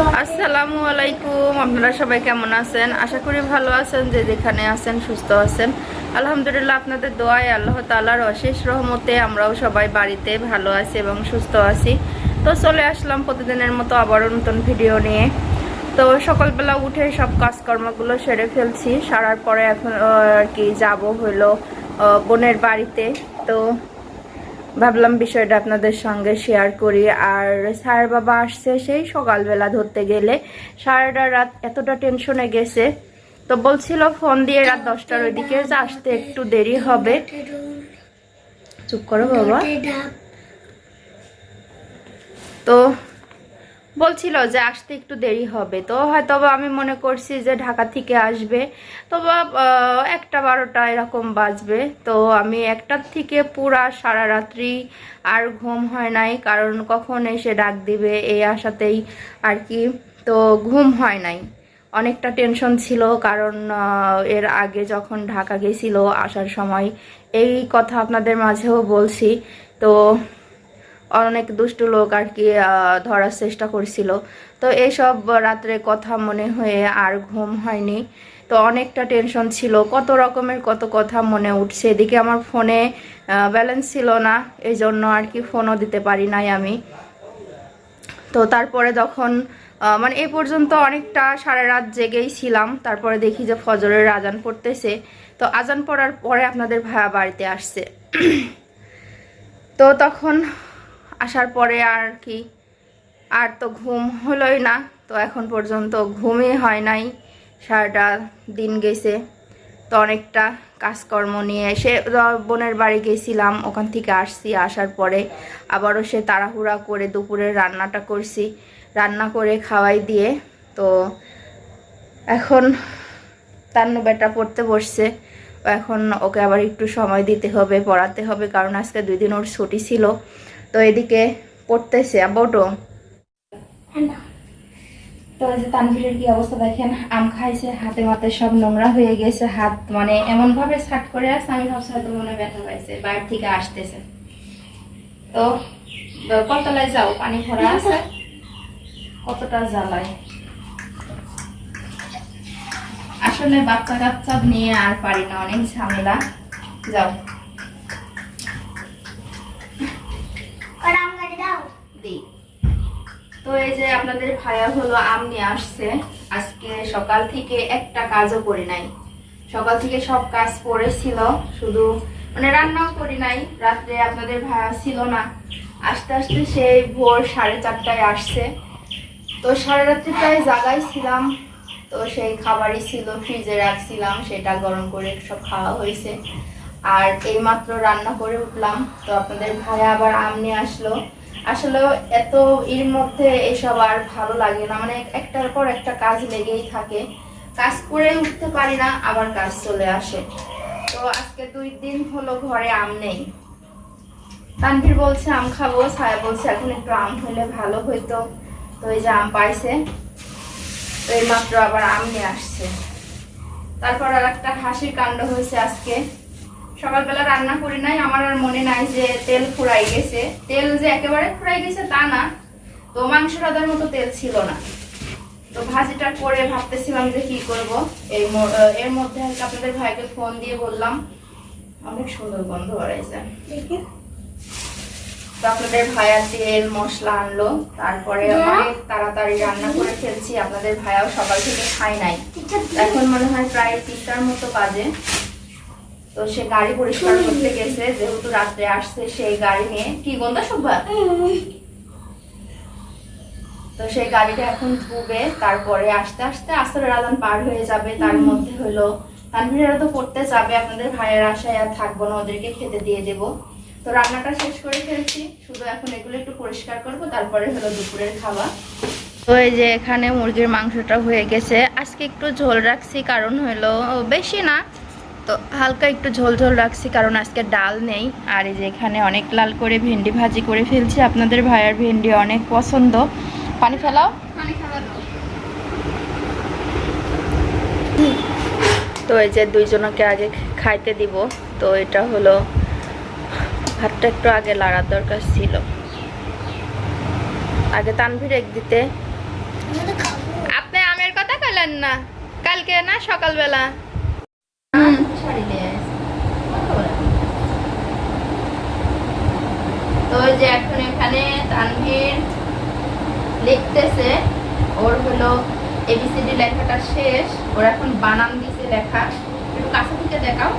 আসসালামু আলাইকুম, আপনারা সবাই কেমন আছেন? আশা করি ভালো আছেন, যে যেখানে আছেন, সুস্থ আছেন। আলহামদুলিল্লাহ, আপনাদের দোয়ায় আল্লাহ তালার অশেষ রহমতে আমরাও সবাই বাড়িতে ভালো আছি এবং সুস্থ আছি। তো চলে আসলাম প্রতিদিনের মতো আবারও নতুন ভিডিও নিয়ে। তো সকালবেলা উঠে সব কাজকর্মগুলো সেরে ফেলছি। সারার পরে এখন আর কি যাব হলো বোনের বাড়িতে। তো ভাবলাম বিষয়টা আপনাদের সঙ্গে শেয়ার করি। আর স্যার বাবা আসছে সেই সকালবেলা ধরতে গেলে। সারাটা রাত এতটা টেনশনে গেছে। তো বলছিল ফোন দিয়ে রাত দশটার ওই দিকে আসতে একটু দেরি হবে। চুপ করো বাবা। তো বলছিল যে আসতে একটু দেরি হবে। তো হয়তো আমি মনে করছি যে ঢাকা থেকে আসবে। তো একটা বারোটা এরকম বাজবে। তো আমি একটার থেকে পুরা সারা রাত্রি আর ঘুম হয় নাই, কারণ কখন এসে ডাক দিবে এই আশাতেই আর কি। তো ঘুম হয় নাই। অনেকটা টেনশন ছিল, কারণ এর আগে যখন ঢাকা গেছিল আসার সময়, এই কথা আপনাদের মাঝেও বলছি। তো অনেক দুষ্টু লোক আর কি ধরার চেষ্টা করছিল। তো এইসব রাত্রে কথা মনে হয়ে আর ঘুম হয়নি। তো অনেকটা টেনশন ছিল। কত রকমের কত কথা মনে উঠছে। এদিকে আমার ফোনে ব্যালেন্স ছিল না। এই জন্য আর কি ফোনও দিতে পারি নাই আমি। তো তারপরে যখন মানে এ পর্যন্ত অনেকটা সারা রাত জেগেই ছিলাম। তারপরে দেখি যে ফজরের আজান পড়তেছে। তো আজান পড়ার পরে আপনাদের ভাইয়া বাড়িতে আসছে। তো তখন আসার পরে আর কি। আর তো ঘুম হলোই না, তো এখন পর্যন্ত ঘুমই হয় নাই। সারাটা দিন গেছে, তো অনেকটা কাজকর্ম নিয়ে সে বোনের বাড়ি গেছিলাম, ওখান থেকে আসছি, আসার পরে আবারও সে তাড়াহুড়া করে দুপুরে রান্নাটা করছি, রান্না করে খাওয়াই দিয়ে, তো এখন তান্ন বেটা পড়তে বসছে, এখন ওকে আবার একটু সময় দিতে হবে, পড়াতে হবে, কারণ আজকে দুই দিন ওর ছুটি ছিল। তো এদিকে পড়তেছে আবাউটো তো এই যে তানভীরের কি অবস্থা দেখেন, আম খাইছে, হাতে মাতে সব নোংরা হয়ে গেছে, হাত মানে এমন ভাবে ছাট করে আছে, আমি ভাবছি হয়তো মনে ব্যথা পাইছে, বাইরে থেকে আসতেছে। তো কতলায় যাও, পানি ভরা আছে। কতটা জ্বালায়। আসলে বাচ্চা কাচ্চা নিয়ে আর পারি না, অনেক ঝামেলা। যাও। দিই তো এই যে আপনাদের ভাইয়া হলো আম নিয়ে আসছে, আজকে সকাল থেকে একটা কাজও করি নাই। সকাল থেকে সব কাজ পড়েছিল, শুধু মানে রান্নাও করি নাই, রাত্রে আপনাদের ভাইয়া ছিল না। আস্তে আস্তে সেই ভোর সাড়ে চারটায় আসছে। তো সারা রাত্রি প্রায় জাগাই ছিলাম, তো সেই খাবারই ছিল, ফ্রিজে রাখছিলাম, সেটা গরম করে সব খাওয়া হয়েছে। আর এইমাত্র রান্না করে উঠলাম, তো আপনাদের ভাইয়া আবার আম নিয়ে আসলো। আসলে এত এর মধ্যে এসব আর ভালো লাগে না। মানে একটার পর একটা কাজ লেগেই থাকে। কাজ করে উঠতে পারি না, আবার কাজ চলে আসে। তো আজকে দুই দিন হলো ঘরে আম নেই। তানভীর বলছে, আম খাব। ছায়া বলছে, এখন একটু আম হলে ভালো হইতো। তো এই যে আম পাইছে, তো এই মাত্র আবার আম নিয়ে আসছে। তারপর আর একটা হাসির কাণ্ড হয়েছে আজকে। সকালবেলা রান্না করি নাই আমার আর মনে নাই যে তেল ফুরাই গেছে। তেল যে একেবারে ফুরাই গেছে তা না তো মাংস রাধার মতো তেল ছিল না। তো ভাজিটা করে ভাবতেছিলাম যে কি করব। এই এর মধ্যে আপনাদের ভাইকে ফোন দিয়ে বললাম। অনেক সুন্দর গন্ধ বাড়াইছে। তো আপনাদের ভাইয়া তেল মশলা আনলো। তারপরে অনেক তাড়াতাড়ি রান্না করে ফেলছি। আপনাদের ভাইয়াও সকাল থেকে খাই নাই। এখন মনে হয় প্রায় তিনটার মতো বাজে। তো সে গাড়ি পরিষ্কার করতে গেছে যেহেতু রাত্রে আসছে সেই গাড়ি নিয়ে। কি গন্ধ সুভা তো সেই গাড়িটা এখন ধুবে তারপরে আস্তে আস্তে আসরের আদান পার হয়ে যাবে। তার মধ্যে হলো তানভীরেরা তো পড়তে যাবে আপনাদের ভাইয়ের আশায় আর থাকব না ওদেরকে খেতে দিয়ে দেবো। তো রান্নাটা শেষ করে ফেলছি। শুধু এখন এগুলো একটু পরিষ্কার করব তারপরে হলো দুপুরের খাওয়া। তো এই যে এখানে মুরগির মাংসটা হয়ে গেছে। আজকে একটু ঝোল রাখছি কারণ হলো বেশি না তো হালকা একটু ঝোল ঝোল রাখছি কারণ আজকে ডাল নেই। আর এই যে এখানে অনেক লাল করে ভেন্ডি ভাজি করে ফেলছি। আপনাদের ভাইয়ার ভেন্ডি অনেক পছন্দ। পানি ফেলাও। তো এই যে দুইজনকে আগে খাইতে দিব। তো এটা হলো ভাতটা একটু আগে লাড়ার দরকার ছিল। আগে তানভীর এক দিতে। বললেন না? কালকে না সকালবেলা হুম শাড়ি নিয়ে আসি। তো ওই যে এখন এখানে তানভীর লিখতেছে ওর হলো এবিসিডি লেখাটা শেষ ওর এখন বানান দিছে লেখা। একটু কাছে থেকে দেখাও।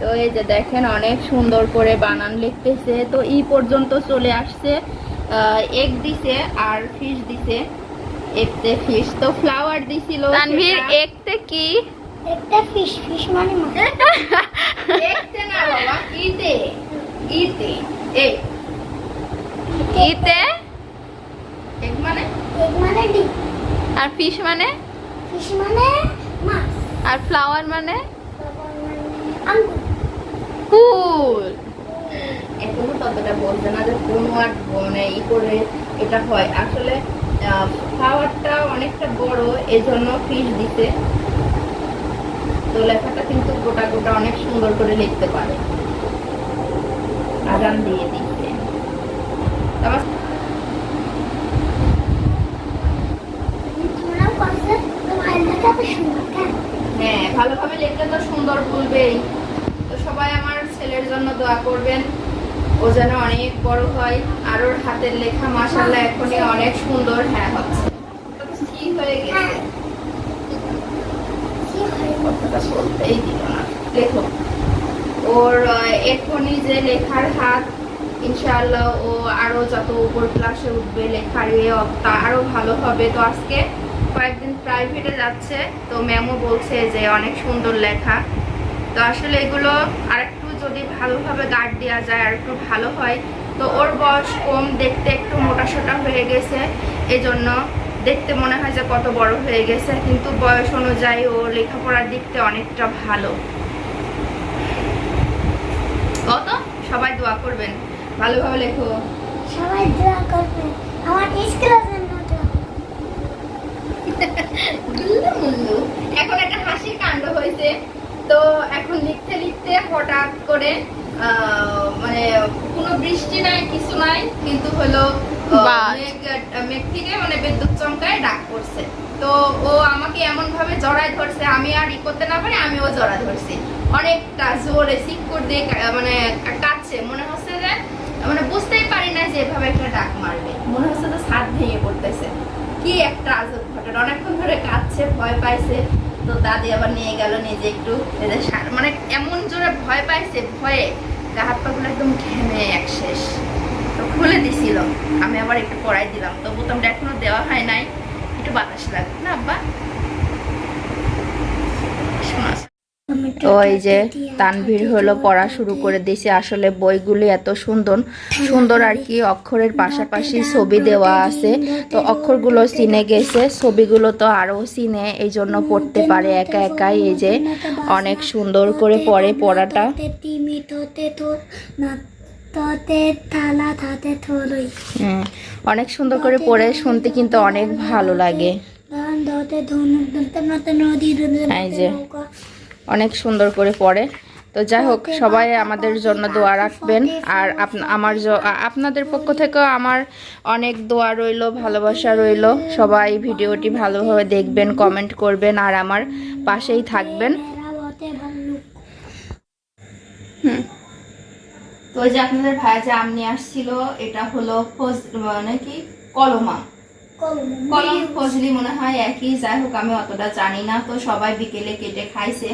তো এই যে দেখেন অনেক সুন্দর করে বানান লিখতেছে। তো ই পর্যন্ত চলে আসছে এগ দিছে আর ফিশ দিছে। একতে ফিশ তো ফ্লাওয়ার দিছিল তানভীর একতে কি? একটা ফিশ ফিশ মানে দেখতে না বাবা ইতে ইতে এই ইতে এক মানে? এগ মানে ডিম. আর ফিশ মানে? ফিশ মানে মাছ. আর ফ্লাওয়ার মানে? মানে আঙ্গুর. ফুল এখনও ততটা বলছে না যে কোন ওয়ার্ড মানে ই করে এটা হয়। আসলে ফ্লাওয়ারটা অনেকটা বড় এজন্য ফিশ দিতে তো লেখাটা কিন্তু গোটা গোটা অনেক সুন্দর করে লিখতে পারে। আজান দিয়ে দিচ্ছে হ্যাঁ ভালোভাবে লিখলে তো সুন্দর বলবেই। তো সবাই আমার ছেলের জন্য দোয়া করবেন। ও যেন অনেক বড় হয়। আর ওর হাতের লেখা মাসাল্লাহ এখনই অনেক সুন্দর। হ্যাঁ হচ্ছে। হয়ে গেছে। কথাটা বলতেই দিল না। লেখো। ওর এখনই যে লেখার হাত, ইনশাআল্লাহ ও আরও যত উপর ক্লাসে উঠবে লেখার এ তা আরও ভালো হবে। তো আজকে কয়েকদিন প্রাইভেটে যাচ্ছে, তো ম্যামও বলছে যে অনেক সুন্দর লেখা। তো আসলে এগুলো আরেকটু যদি ভালোভাবে গার্ড দেওয়া যায় আর একটু ভালো হয়। তো ওর বয়স কম, দেখতে একটু মোটাসোটা হয়ে গেছে। এজন্য দেখতে মনে হয় যে কত বড় হয়ে গেছে, কিন্তু বয়স অনুযায়ী ও লেখাপড়ার দিকতে অনেকটা ভালো। কত? সবাই দোয়া করবেন। ভালোভাবে লেখো। সবাই দোয়া করবে। আমার স্কুলের জন্য এখন একটা হাসির কাণ্ড হয়েছে। তো এখন লিখতে লিখতে হঠাৎ করে আহ, মানে কোনো বৃষ্টি নাই কিছু নাই কিন্তু হলো মেঘ- মেঘ থেকে মানে বিদ্যুৎ চমকায় ডাক পড়ছে। তো ও আমাকে এমন ভাবে জড়ায় ধরছে আমি আর ই করতে না পারি আমিও জড়া ধরছি। অনেকটা জোরে সিক্কর দিয়ে মানে কাটছে। মনে হচ্ছে যে মানে বুঝতেই পারি না যে এভাবে একটা ডাক মারবে। মনে হচ্ছে যে ছাদ ভেঙে পড়তেছে। কি একটা আজব ঘটনা। অনেকক্ষণ ধরে কাঁদছে, ভয় পাইছে। তো দাদি আবার নিয়ে গেল নিজে একটু। মানে এমন জোরে ভয় পাইছে, ভয়ে গা হাত পাগুলো একদম ঘেমে এক শেষ। তো খুলে দিছিল। আমি আবার একটু পড়াই দিলাম। তো বোতামটা এখনও দেওয়া হয় নাই। একটু বাতাস লাগবে না, আব্বা? তো এই যে তানভীর হলো পড়া শুরু করে দিয়েছে আসলে বইগুলি এত সুন্দর সুন্দর আর কি, অক্ষরের পাশাপাশি ছবি দেওয়া আছে। তো অক্ষরগুলো চিনে গেছে, ছবিগুলো তো আরও চিনে এই জন্য পড়তে পারে একা একাই। এই যে অনেক সুন্দর করে পড়ে পড়াটা। অনেক সুন্দর করে পড়ে, শুনতে কিন্তু অনেক ভালো লাগে। অনেক সুন্দর করে পড়ে। তো যাই হোক সবাই আমাদের জন্য দোয়া রাখবেন। আর আমার আপনাদের পক্ষ থেকেও আমার অনেক দোয়া রইল ভালোবাসা রইল। সবাই ভিডিওটি ভালোভাবে দেখবেন কমেন্ট করবেন আর আমার পাশেই থাকবেন। তো ওই যে আপনাদের ভাইয়া যে আম নিয়ে আসছিল এটা হলো ফজ মানে কি? কলমা। কলম ফজলি মনে হয় একই যাই হোক আমি অতটা জানি না। তো সবাই বিকেলে কেটে খাইছে।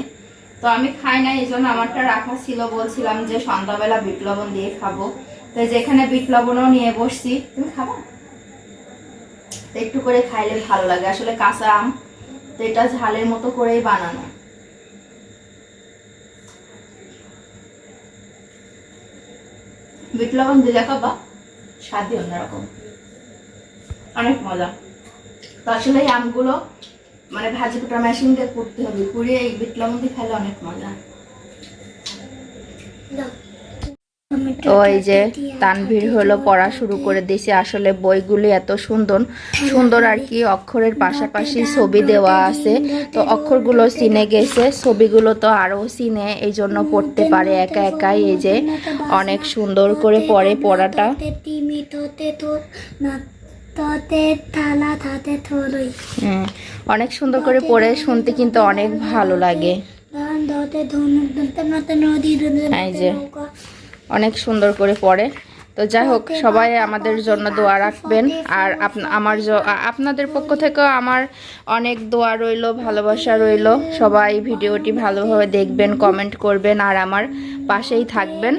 তো আমি খাই না, এই জন্য আমারটা রাখা ছিল। বলছিলাম যে সন্ধ্যাবেলা বিট লবণ দিয়ে খাব। তো এই যে বিট লবণও নিয়ে বসছি। তুমি খাবা? তো একটু করে খাইলে ভালো লাগে। আসলে কাঁচা আম, তো এটা ঝালের মতো করেই বানানো। বিট লবণ দিলে খাবা স্বাদই অন্যরকম। অনেক মজা। তো আসলে এই আমগুলো মানে ভাজি কুটা মেশিন দিয়ে করতে হবে। কুড়িয়ে এই বিট লবণ দিয়ে খেলে অনেক মজা। তো এই যে তানভীর হলো পড়া শুরু করে দিয়েছে। আসলে বইগুলি এত সুন্দর। সুন্দর আর কি, অক্ষরের পাশাপাশি ছবি দেওয়া আছে। তো অক্ষরগুলো চিনে গেছে। ছবিগুলো তো আরও চিনে এই জন্য পড়তে পারে একা একাই। এই যে অনেক সুন্দর করে পড়ে পড়াটা। অনেক সুন্দর করে পড়ে শুনতে কিন্তু অনেক ভালো লাগে। অনেক সুন্দর করে পড়ে। তো যাই হোক সবাই আমাদের জন্য দোয়া রাখবেন। আর আমার আপনাদের পক্ষ থেকেও আমার অনেক দোয়া রইল ভালোবাসা রইল। সবাই ভিডিওটি ভালোভাবে দেখবেন কমেন্ট করবেন আর আমার পাশেই থাকবেন।